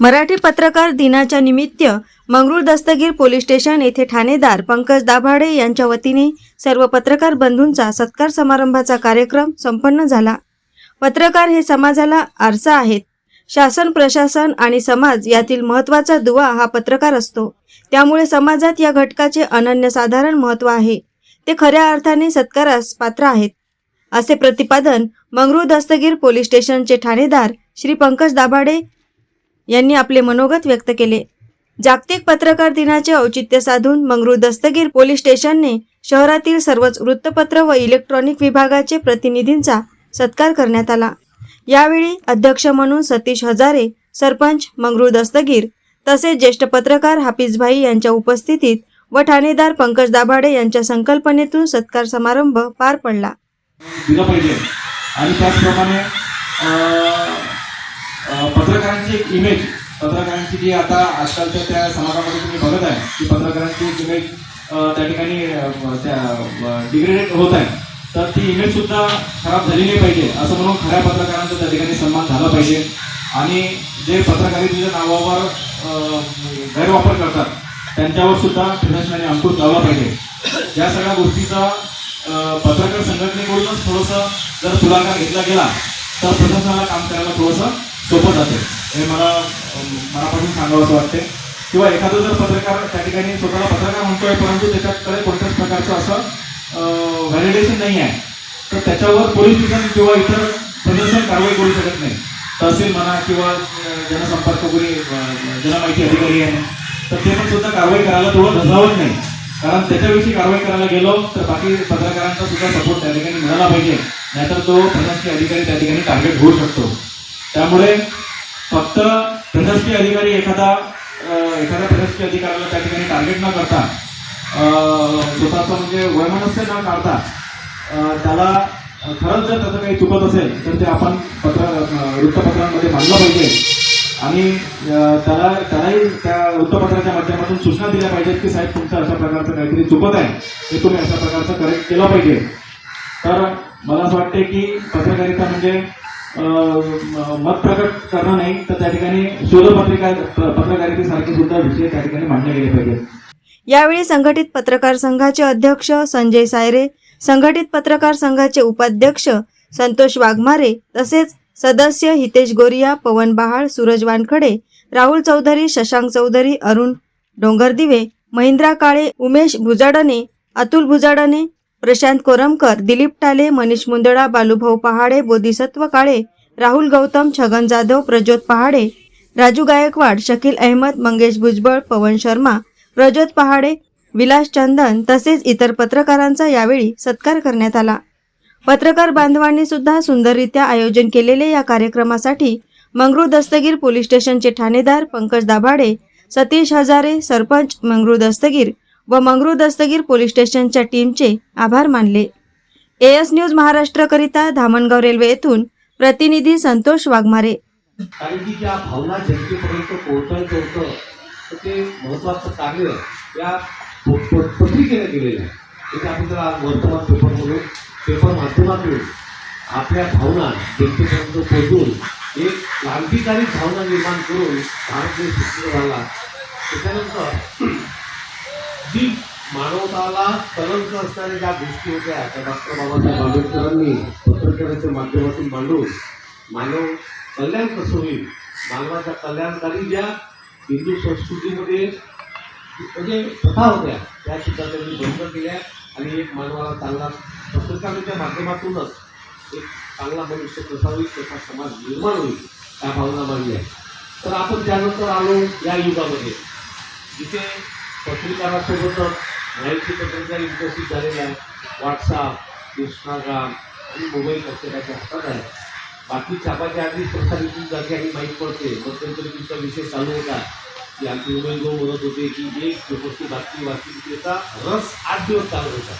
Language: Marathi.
मराठी पत्रकार दिनाच्या निमित्त मंगरूळ दस्तगीर पोलीस स्टेशन येथे ठाणेदार पंकज दाभाडे यांच्या वतीने सर्व पत्रकार बंधूंचा सत्कार समारंभाचा कार्यक्रम संपन्न झाला. पत्रकार हे समाजाला आरसा आहेत. शासन प्रशासन आणि समाज यातील महत्त्वाचा दुवा हा पत्रकार असतो. त्यामुळे समाजात या घटकाचे अनन्यसाधारण महत्त्व आहे. ते खऱ्या अर्थाने सत्कारास पात्र आहेत. असे प्रतिपादन मंगरू दस्तगीर पोलीस स्टेशनचे ठाणेदार श्री पंकज दाभाडे यांनी आपले मनोगत व्यक्त केले. जागतिक पत्रकार दिनाचे औचित्य साधून मंगरू दस्तगीर पोलीस स्टेशनने शहरातील सर्वच वृत्तपत्र व इलेक्ट्रॉनिक विभागाचे प्रतिनिधींचा सत्कार करण्यात आला. यावेळी अध्यक्ष म्हणून सतीश हजारे सरपंच मंगरू दस्तगीर तसेच ज्येष्ठ पत्रकार हाफिजभाई यांच्या उपस्थितीत व ठाणेदार पंकज दाभाडे यांच्या संकल्पनेतून सत्कार समारंभ पार पडला. आणि त्याचप्रमाणे पत्रकारांची एक इमेज पत्रकारांची जी आता आजकालच्या त्या समाजामध्ये तुम्ही बघत आहे की पत्रकारांची एक इमेज त्या ठिकाणी त्या डिग्रेडेड होत आहे. तर ती इमेज सुद्धा खराब झाली नाही पाहिजे असं म्हणून खऱ्या पत्रकारांचा त्या ठिकाणी सन्मान झाला पाहिजे. आणि जे पत्रकारितेच्या नावावर गैरवापर करतात त्यांच्यावर सुद्धा प्रशासनाने अंकुश लावला पाहिजे. या सगळ्या गोष्टीचा पत्रकार संघटनेकडूनच थोडंसं जर पुढाकार घेतला गेला तर प्रशासनाला काम करायला थोडंसं सोपं जाते. हे मला मनापासून सांगावं असं वाटते किंवा एखादं जर पत्रकार त्या ठिकाणी स्वतःला पत्रकार म्हणतोय परंतु त्याच्याकडे कोणत्याच प्रकारचं असं व्हॅलिडेशन नाही आहे. तर त्याच्यावर पोलीस स्टेशन किंवा इतर प्रदर्शन कारवाई करू शकत नाही. तहसील म्हणा किंवा जनसंपर्क कोणी जनमाहिती अधिकारी आहे. तर ते पण सुद्धा कारवाई करायला थोडं धजावत नाही. कारण त्याच्याविषयी कारवाई करायला गेलो तर बाकी पत्रकारांचा सुद्धा सपोर्ट त्या ठिकाणी मिळाला पाहिजे. नाहीतर तो प्रशासकीय अधिकारी त्या ठिकाणी टार्गेट होऊ शकतो. त्यामुळे फक्त प्रशासकीय अधिकारी एखादा एखाद्या प्रशासकीय अधिकाऱ्याला त्या ठिकाणी टार्गेट न करता स्वतःचं म्हणजे वैमनस्य न काढता त्याला खरंच जर त्याचं काही चुकत असेल तर ते आपण पत्र वृत्तपत्रांमध्ये मांडलं पाहिजे. आणि त्याला त्यालाही त्या वृत्तपत्राच्या माध्यमातून सूचना दिल्या पाहिजेत की साहेब तुमचं अशा प्रकारचं काहीतरी चुकत आहे हे तुम्ही अशा प्रकारचं करेक्ट केलं पाहिजे. तर मला असं वाटते की पत्रकारिता म्हणजे मत प्रकट करणं नाही तर त्या ठिकाणी शोधपत्रिका पत्रकारितेसारखे सुद्धा विषय त्या ठिकाणी मांडले गेले पाहिजेत. यावेळी संघटित पत्रकार संघाचे अध्यक्ष संजय सायरे संघटित पत्रकार संघाचे उपाध्यक्ष संतोष वाघमारे तसेच सदस्य हितेश गोरिया पवन बहाळ सूरज वानखडे राहुल चौधरी शशांक चौधरी अरुण डोंगरदिवे महिंद्रा काळे उमेश भुजाडणे अतुल भुजाडणे प्रशांत कोरमकर दिलीप टाले मनीष मुंदडा बालूभाऊ पहाडे बोधिसत्व काळे राहुल गौतम छगन जाधव प्रज्योत पहाडे राजू गायकवाड शकील अहमद मंगेश भुजबळ पवन शर्मा प्रज्योत पहाडे विलास चंदन तसेच इतर पत्रकारांचा यावेळी सत्कार करण्यात आला. पत्रकार बांधवांनी सुद्धा सुंदररित्या आयोजन केलेले या कार्यक्रमासाठी मंगरू दस्तगीर पोलीस स्टेशनचे ठाणेदार पंकज दाभाडे सतीश हजारे सरपंच मंगरू दस्तगीर व मंगरू दस्तगीर पोलीस स्टेशनच्या टीमचे आभार मानले. एएस न्यूज महाराष्ट्रकरिता धामणगाव रेल्वे येथून प्रतिनिधी संतोष वाघमारे. कारण की ज्या भावना जनतेपर्यंत पोहोचायचं होतं तर ते महत्वाचं कार्य या पत्रिकेने केलेलं आहे. त्याच्याबद्दल आज वर्तमान पेपरमधून पेपर माध्यमातून आपल्या भावना जनतेपर्यंत पोहोचून एक क्रांतिकारी भावना निर्माण करून भारत देश झाला. त्याच्यानंतर जी मानवताला कलंक असणाऱ्या ज्या गोष्टी होत्या त्या डॉक्टर बाबासाहेब आंबेडकरांनी पत्रकाराच्या माध्यमातून मांडून मानव कल्याण कसं होईल मानवाच्या कल्याणकारी ज्या हिंदू संस्कृतीमध्ये म्हणजे प्रथा होत्या त्या सुद्धा त्यांनी बंद केल्या आणि एक मानवाला चांगला पत्रकाराच्या माध्यमातूनच एक चांगला मनुष्य कसा होईल त्याचा समाज निर्माण होईल त्या भावना मांडल्या. तर आपण त्यानंतर आलो या युगामध्ये जिथे पत्रिकारासोबतच माहिती तंत्रज्ञान विकसित झालेलं आहे. व्हॉट्सअप इंस्टाग्राम आणि मोबाईल प्रत्येकाच्या हातात आहे. बाकी छापाच्या आधीच प्रसारित जाते आणि माहीत पडते. मध्यंतरी तुमचा विषय चालू होता. की आमची उमेद म्हणत होते की एक गोष्टी बातमी वाचली त्याचा रस आठ दिवस चालू होता.